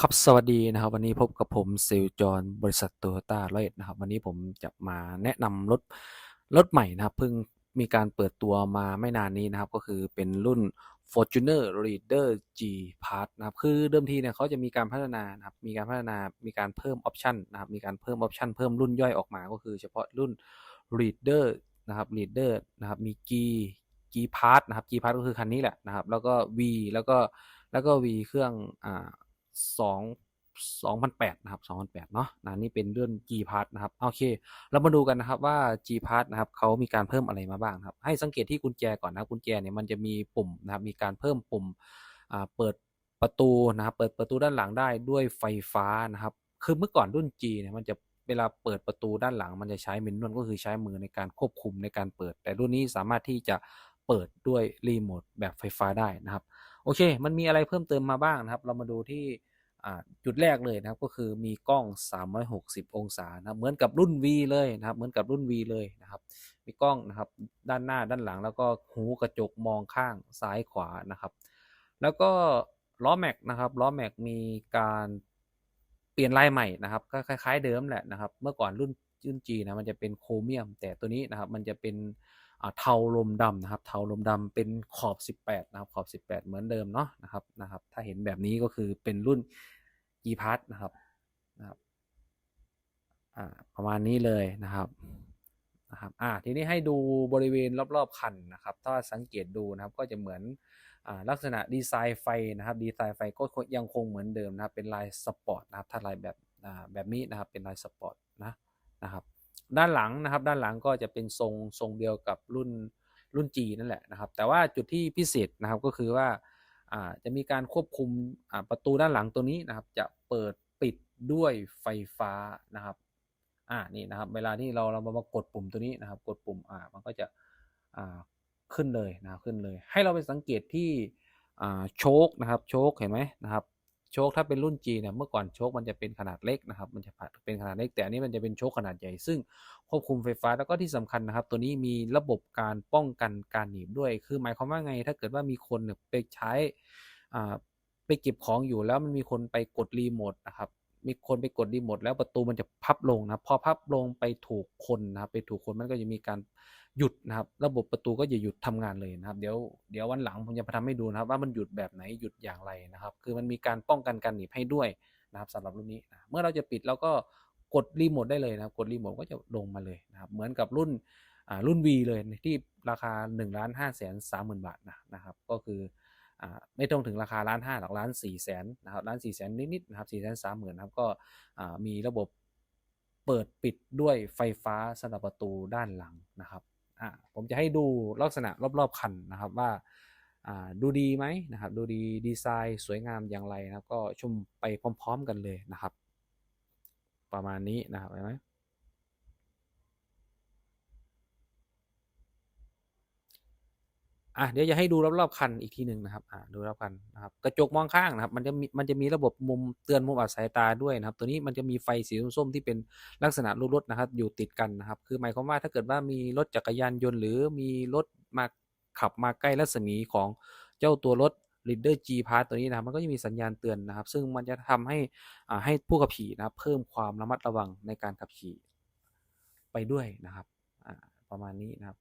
ครับสวัสดีนะครับ วันนี้พบกับผมเซลลจอห์นบริษัทโตโยต้าร้อยเอ็ดนะครับ วันนี้ผมจะมาแนะนำรถรถใหม่นะครับเพิ่งมีการเปิดตัวมาไม่นานนี้นะครับ ก็คือเป็นรุ่น Fortuner Reader G Part นะครับคือเดิมทีเนี่ยเขาจะมีการพัฒนานะครับมีการพัฒนามีการเพิ่มออปชันนะครับมีการเพิ่มออปชันเพิ่มรุ่นย่อยออกมาก็คือเฉพาะรุ่น Reader นะครับ Reader นะครับมี G G Part นะครับ G Part ก็คือคันนี้แหละนะครับ แล้วก็ V แล้วก็แล้วก็ V เครื่องอ่า สองสองพันแปดนะครับสองพันแปดเนาะนะนี่เป็นเรื่อง G Part นะครับ โอเค เรามาดูกันนะครับว่า G Part นะครับเขามีการเพิ่มอะไรมาบ้างครับ ให้สังเกตที่กุญแจก่อนนะ กุญแจเนี่ยมันจะมีปุ่มนะครับ มีการเพิ่มปุ่มอ่าเปิดประตูนะครับ เปิดประตูด้านหลังได้ด้วยไฟฟ้านะครับ คือเมื่อก่อนรุ่น G เนี่ยมันจะเวลาเปิดประตูด้านหลัง มันจะใช้เมนนวลก็คือใช้มือในการควบคุมในการเปิด แต่รุ่นนี้สามารถที่จะเปิดด้วยรีโมทแบบไฟฟ้าได้นะครับ โอเค มันมีอะไรเพิ่มเติมมาบ้างนะครับ เรามาดูที่ จุดแรกเลยนะครับก็คือมีกล้อง 360 องศานะเหมือนกับรุ่น V เลยนะครับเหมือนกับรุ่น V เลยนะครับ มีกล้องนะครับด้านหน้าด้านหลังแล้วก็หูกระจกมองข้างซ้ายขวานะครับ แล้วก็ล้อแม็กนะครับล้อแม็กมีการเปลี่ยนลายใหม่นะครับก็คล้าย ๆ เดิมแหละนะครับ เมื่อก่อนรุ่นรุ่น G นะมันจะเป็นโครเมียม แต่ตัวนี้นะครับมันจะเป็นเทาลมดำนะครับ เทาลมดำเป็นขอบ 18 นะครับ ขอบ 18 เหมือนเดิมเนาะนะครับนะครับ ถ้าเห็นแบบนี้ก็คือเป็นรุ่น G Part นะครับนะครับอ่าประมาณนี้เลยนะครับนะครับอ่าทีนี้ให้ดูบริเวณรอบๆคันนะครับ ถ้าสังเกตดูนะครับก็จะเหมือนอ่าลักษณะดีไซน์ไฟนะครับดีไซน์ไฟก็ยังคงเหมือนเดิมนะครับเป็นลายสปอร์ตนะครับถ้าลายแบบอ่าแบบนี้นะครับเป็นลายสปอร์ตนะนะครับด้านหลังนะครับด้านหลังก็จะเป็นทรงทรงเดียวกับรุ่นรุ่น G นั่นแหละนะครับแต่ว่าจุดที่พิเศษนะครับก็คือว่า จะมีการควบคุมประตูด้านหลังตัวนี้นะครับ จะเปิดปิดด้วยไฟฟ้านะครับอ่านี่นะครับ เวลาที่เราเรามากดปุ่มตัวนี้นะครับ กดปุ่มอ่ามันก็จะอ่าขึ้นเลยนะขึ้นเลย ให้เราไปสังเกตที่อ่าโชคนะครับ โชคเห็นไหมนะครับ โชคถ้าเป็นรุ่น G เนี่ยเมื่อก่อนโชคมันจะเป็นขนาดเล็กนะครับ มันจะเป็นขนาดเล็กแต่อันนี้มันจะเป็นโชคขนาดใหญ่ซึ่งควบคุมไฟฟ้าแล้วก็ที่สำคัญนะครับ ตัวนี้มีระบบการป้องกันการหนีบด้วย คือหมายความว่าไง ถ้าเกิดว่ามีคนเนี่ยไปใช้อ่าไปเก็บของอยู่แล้วมันมีคนไปกดรีโมทนะครับ มีคนไปกดรีโมทแล้วประตูมันจะพับลงนะพอพับลงไปถูกคนนะครับไปถูกคนมันก็จะมีการหยุดนะครับ ระบบประตูก็จะหยุดทำงานเลยนะครับ เดี๋ยวเดี๋ยววันหลังผมจะมาทำให้ดูนะครับ ว่ามันหยุดแบบไหนหยุดอย่างไรนะครับ คือมันมีการป้องกันการหนีบให้ด้วยนะครับสำหรับรุ่นนี้นะเมื่อเราจะปิดเราก็กดรีโมทได้เลยนะครับ กดรีโมทก็จะลงมาเลยนะครับ เหมือนกับรุ่นอ่ารุ่น V เลยที่ราคา1นึ่งล้านห้าแสนสามหมื่นบาทนะนะครับ ก็คือ ไม่ต้องถึงราคาล้านห้าหลักล้านสี่แสนนะครับล้านสี่แสนนิดๆนะครับสี่แสนสามหมื่นนะครับก็มีระบบเปิดปิดด้วยไฟฟ้าสำหรับประตูด้านหลังนะครับผมจะให้ดูลักษณะรอบๆคันนะครับว่าดูดีไหมนะครับ ดูดีดีไซน์สวยงามอย่างไรนะครับก็ชมไปพร้อม ๆ กันเลยนะครับ ประมาณนี้นะครับเห็นไหม อะเดี๋ยวจะให้ดูรอบๆคันอีกทีหนึ่งนะครับอ่าดูรอบคันนะครับกระจกมองข้างนะครับ มันจะมีมันจะมีระบบมุมเตือนมุมอับสายตาด้วยนะครับ ตัวนี้มันจะมีไฟสีส้มๆที่เป็นลักษณะรูปรถนะครับ อยู่ติดกันนะครับ คือหมายความว่าถ้าเกิดว่ามีรถจักรยานยนต์ หรือมีรถมาขับมาใกล้รัศมีของเจ้าตัวรถ Reader G Part ตัวนี้นะครับมันก็จะมีสัญญาณเตือนนะครับ ซึ่งมันจะทำให้อ่าให้ผู้ขับขี่นะครับ เพิ่มความระมัดระวังในการขับขี่ไปด้วยนะครับอ่าประมาณนี้นะครับ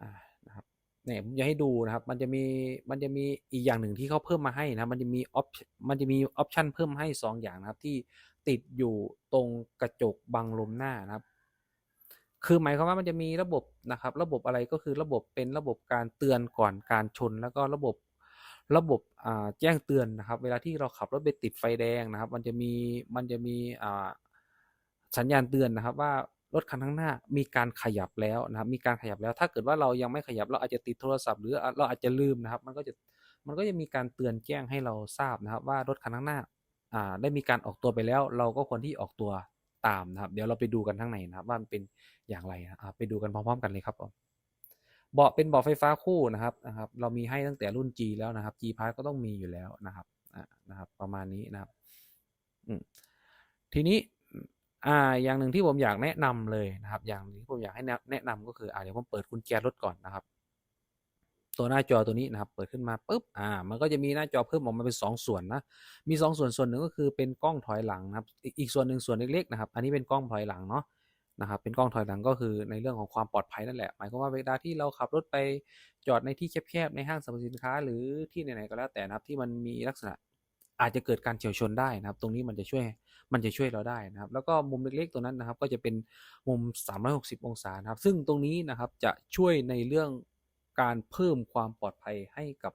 อ่านะครับ เนี่ยผมจะให้ดูนะครับ มันจะมีมันจะมีอีกอย่างหนึ่งที่เขาเพิ่มมาให้นะ มันจะมีออปมันจะมีออปชันเพิ่มให้ 2 อย่างนะครับ ที่ติดอยู่ตรงกระจกบังลมหน้านะครับ คือหมายความว่ามันจะมีระบบนะครับ ระบบอะไรก็คือระบบเป็นระบบการเตือนก่อนการชน แล้วก็ระบบระบบแจ้งเตือนนะครับ เวลาที่เราขับรถไปติดไฟแดงนะครับ มันจะมีมันจะมีอ่าสัญญาณเตือนนะครับว่า รถคันข้างหน้ามีการขยับแล้วนะครับมีการขยับแล้วถ้าเกิดว่าเรายังไม่ขยับเราอาจจะติดโทรศัพท์ หรือเราอาจจะลืมนะครับ มันก็จะมันก็จะมีการเตือนแจ้งให้เราทราบนะครับ ว่ารถคันข้างหน้าอ่าได้มีการออกตัวไปแล้ว เราก็ควรที่ออกตัวตามนะครับ เดี๋ยวเราไปดูกันข้างในนะครับ ว่ามันเป็นอย่างไรนะครับไปดูกันพร้อมๆ กันเลยครับผมเบาะเป็นเบาะไฟฟ้าคู่นะครับนะครับ เรามีให้ตั้งแต่รุ่น G แล้วนะครับ G Part ก็ต้องมีอยู่แล้วนะครับอ่านะครับ ประมาณนี้นะครับอืมทีนี้ อ่าอย่างหนึ่งที่ผมอยากแนะนำเลยนะครับ อย่างที่ผมอยากให้แนะนำก็คืออ่าเดี๋ยวผมเปิดกุญแจรถก่อนนะครับ ตัวหน้าจอตัวนี้นะครับ เปิดขึ้นมาปุ๊บอ่า มันก็จะมีหน้าจอเพิ่มออกมาเป็น 2 ส่วนนะมี 2 ส่วนส่วนหนึ่งก็คือเป็นกล้องถอยหลังนะครับอีกอีกส่วนหนึ่งส่วนเล็กๆนะครับ อันนี้เป็นกล้องถอยหลังเนาะนะครับเป็นกล้องถอยหลังก็คือในเรื่องของความปลอดภัยนั่นแหละ หมายความว่าเวลาที่เราขับรถไปจอดในที่แคบๆในห้างสรรพสินค้า หรือที่ไหนๆก็แล้วแต่นะครับที่มันมีลักษณะอาจจะเกิดการเฉียวชนได้นะครับ ตรงนี้มันจะช่วย มันจะช่วยเราได้นะครับ แล้วก็มุมเล็กๆตัวนั้นนะครับ ก็จะเป็นมุม 360 องศานะครับ ซึ่งตรงนี้นะครับจะช่วยในเรื่องการเพิ่มความปลอดภัยให้กับ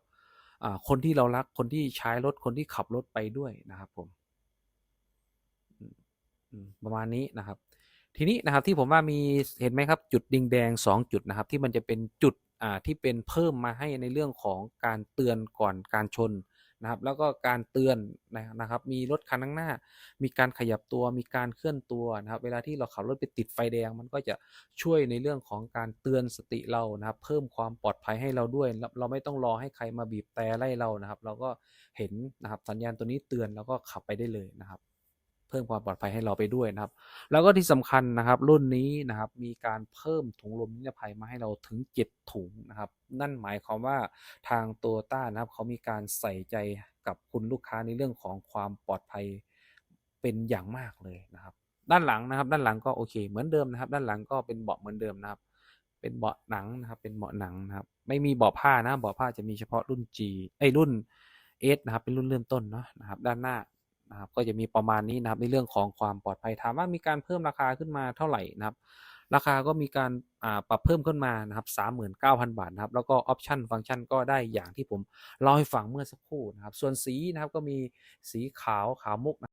คนที่เรารักคนที่ใช้รถคนที่ขับรถไปด้วยนะครับผมประมาณนี้นะครับ ทีนี้นะครับที่ผมว่ามีเห็นไหมครับ จุดดิงแดงสองจุดนะครับ ที่มันจะเป็นจุดที่เป็นเพิ่มมาให้ในเรื่องของการเตือนก่อนการชน นะครับ แล้วก็การเตือนนะครับ มีรถคันข้างหน้า มีการขยับตัว มีการเคลื่อนตัวนะครับ เวลาที่เราขับรถไปติดไฟแดง มันก็จะช่วยในเรื่องของการเตือนสติเรานะครับ เพิ่มความปลอดภัยให้เราด้วย เราเราไม่ต้องรอให้ใครมาบีบแต่ไล่เรานะครับ เราก็เห็นนะครับสัญญาณตัวนี้เตือนแล้วก็ขับไปได้เลยนะครับ เพิ่มความปลอดภัยให้เราไปด้วยนะครับ แล้วก็ที่สำคัญนะครับ รุ่นนี้นะครับมีการเพิ่มถุงลมนิรภัยมาให้เราถึง 7 ถุงนะครับ นั่นหมายความว่าทางโตโยต้านะครับเขามีการใส่ใจกับคุณลูกค้าในเรื่องของความปลอดภัยเป็นอย่างมากเลยนะครับ ด้านหลังนะครับ ด้านหลังก็โอเคเหมือนเดิมนะครับ ด้านหลังก็เป็นเบาะเหมือนเดิมนะครับ เป็นเบาะหนังนะครับ เป็นเบาะหนังนะครับ ไม่มีเบาะผ้านะเบาะผ้าจะมีเฉพาะรุ่น G ไอ้ยรุ่น S นะครับ เป็นรุ่นเริ่มต้นเนาะนะครับ ด้านหน้า นะครับก็จะมีประมาณนี้นะครับในเรื่องของความปลอดภัยถามว่ามีการเพิ่มราคาขึ้นมาเท่าไหร่นะครับ ราคาก็มีการปรับเพิ่มขึ้นมานะครับ39,000 บาทนะครับแล้วก็ออปชันฟังก์ชันก็ได้อย่างที่ผมเล่าให้ฟังเมื่อสักครู่นะครับส่วนสีนะครับก็มีสีขาวขาวมุกนะ